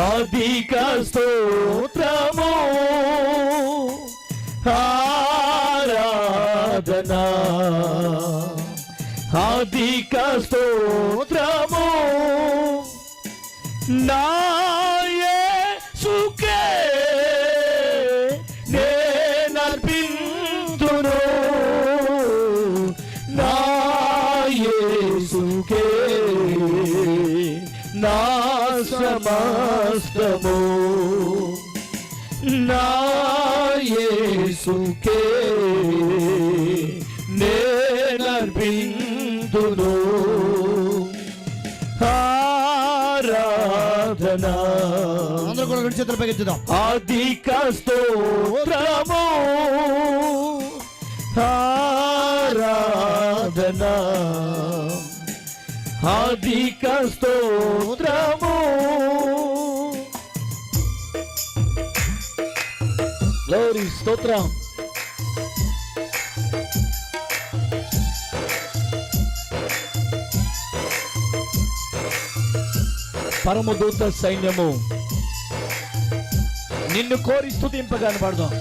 అధిక స్తోత్రము. ఆరాధన. అధిక స్తోత్రము. నా సమస్తము నా యేసుకే నేనర్పింతును ఆరాధనా. అందరూ కూడా రెండు చేతులు పైకెత్తుదాం. అధిక స్తోత్రము. ఆరాధనా. అధిక స్తోత్రము. గ్లోరీ స్తోత్రం పరమదూత సైన్యము. నిన్ను కోరి స్థుతింపగా పడదాం.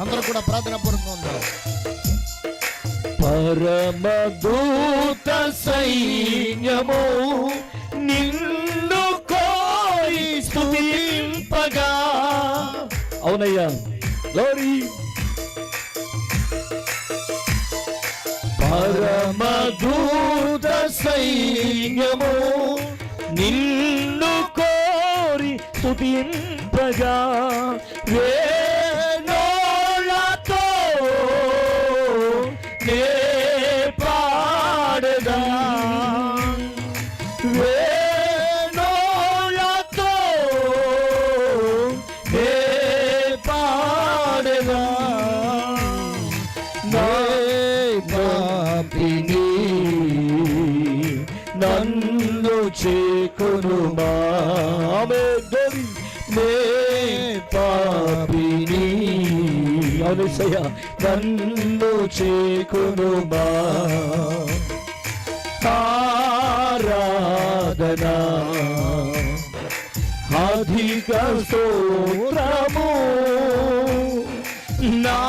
అందరూ కూడా ప్రార్థన పూర్వకంగా ఉందాం పరమదూత సైన్యము నిన్ను కోరి స్థుతింపగా అవునయ్యా. లోరీ పరమదూత సైన్యము నిన్ను కోరి స్తుతింపగా. వే అవునయ్య నన్ను చేకొను మా ఆరాధనా. అధిక స్తోత్రము. నా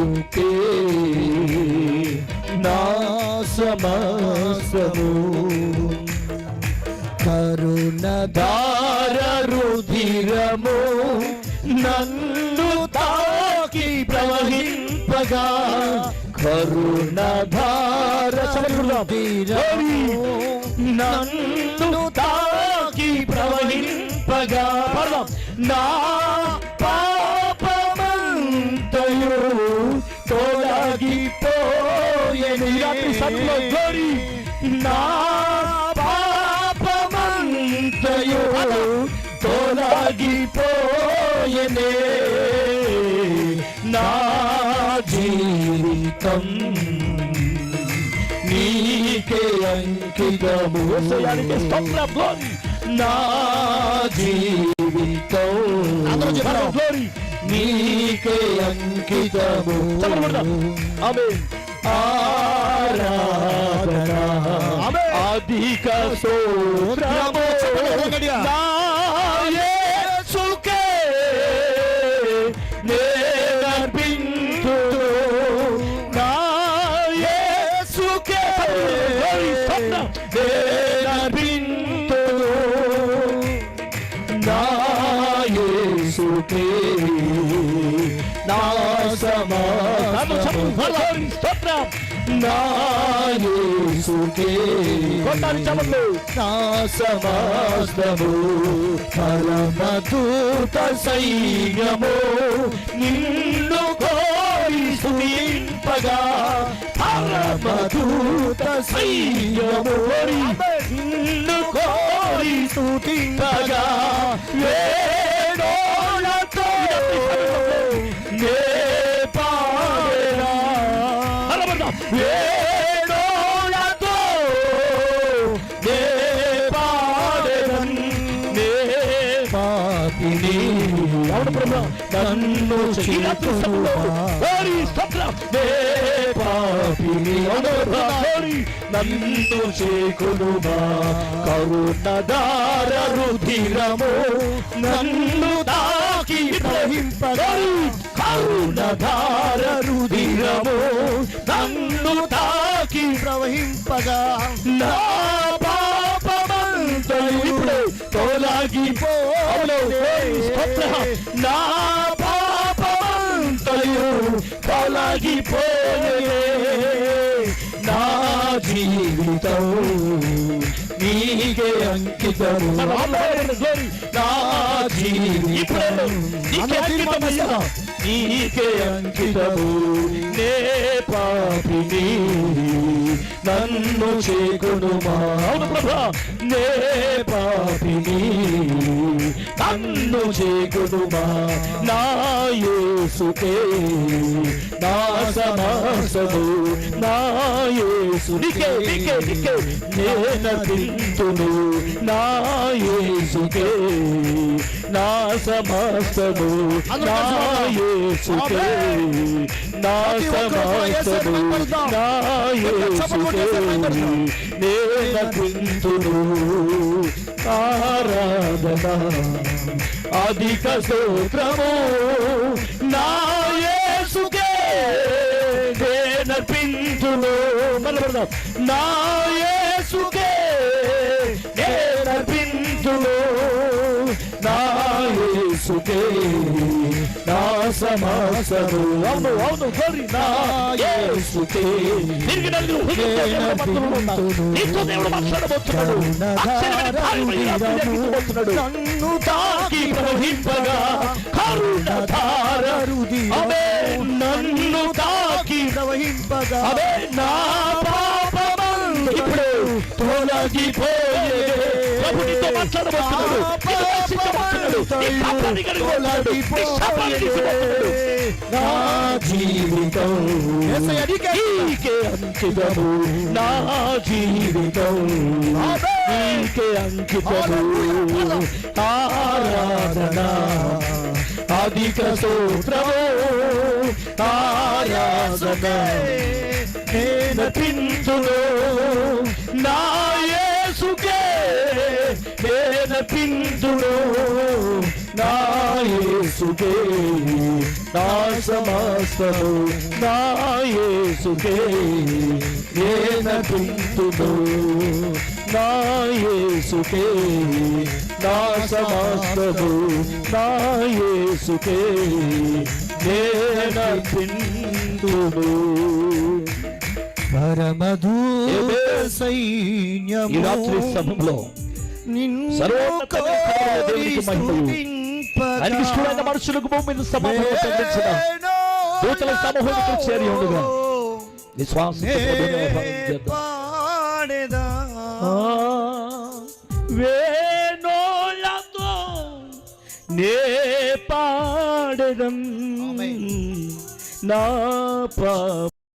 యేసుకే నా సమస్తము కరుణధార రుధిరము నన్ను తాకి ప్రవహింపగా కరుణధార రుధిరము నన్ను తాకి ప్రవహింపగా నా తొలగిపోయని సత్లో గ్లోరీ నా పాపమంతయు తొలగిపోయనే నా జీవితం నీకే అంకితము నా జీవితం అందరూ చెప్పండి. నీకే అంకితము ఆరాధన. అధిక స్తోత్రము గట్టిగా. నా యేసుకే నేనర్పింతును. నా సమస్తము పరమదూత సైన్యము నిన్ను కోరి స్తుతింపగా పరమదూత సైన్యము నిన్ను కోరి స్తుతింపగా పాపిని నన్ను నన్ను చేకులుమా కరుణదార రుధిరము నన్ను దాకి ప్రహింపగరు కరుణధార రుధిరము నన్ను తాకి ప్రవహింపగా. నా పాపమంతయు తొలగిపో. నా పాపమంతయు తొలగిపోయే నా జీవితం నీకే అంకితము. నా జీవితం నీకే అంకితము. నే పాపిని. నన్ను చేకుడుమా అవును ప్రభా. నే పాపిని. నన్ను చేకుడుమా నా యేసుకే. నా సమాసము. నా యేసు. నీకే నీకే నీకే. నేను పింతును నా యేసుకే. నా సమస్తము నా యేసుకే. నా సమస్తము నా యేసుకే నేను పింతును ఆరాధన అధిక స్తోత్రము నా యేసుకే నేనర్పించును మళ్ళీ నా యేసుకే నేనర్పించును నా యేసుకే సమాసము అవును అవును గోరి నా యేసుకే తిరిగి ఉన్నారు. నీతో దేవుడు మాట్లాడబోతున్నాడు. నన్ను తాకి ప్రవహింపగా కరుణధార అవే నన్ను తాకి ప్రవహింపగా అవే నా పాపమందు ఇప్పుడు తొలగిపోయే ప్రభు నీతో మాట్లాడబోతున్నాడు. నీ జీవితం నీకే అంకితము. నా జీవితం నీకే అంకితము. ఆరాధన అధిక స్తోత్రము. ఆరాధన నేను పింతును నా పింతును నా యేసుకే. నా సమస్తము నా యేసుకే. నేను పింతును నా యేసుకే. నా సమస్తము నా యేసుకే. పింతును పరమధూత ఈ సైన్యము రాత్రి సమయంలో నిన్ను మనుషులకు భూమి మీద సమాధానం దూతల సమూహానికి చేరి ఉండగా ఆ, వేణోలతో నే పాడడం. నా పాప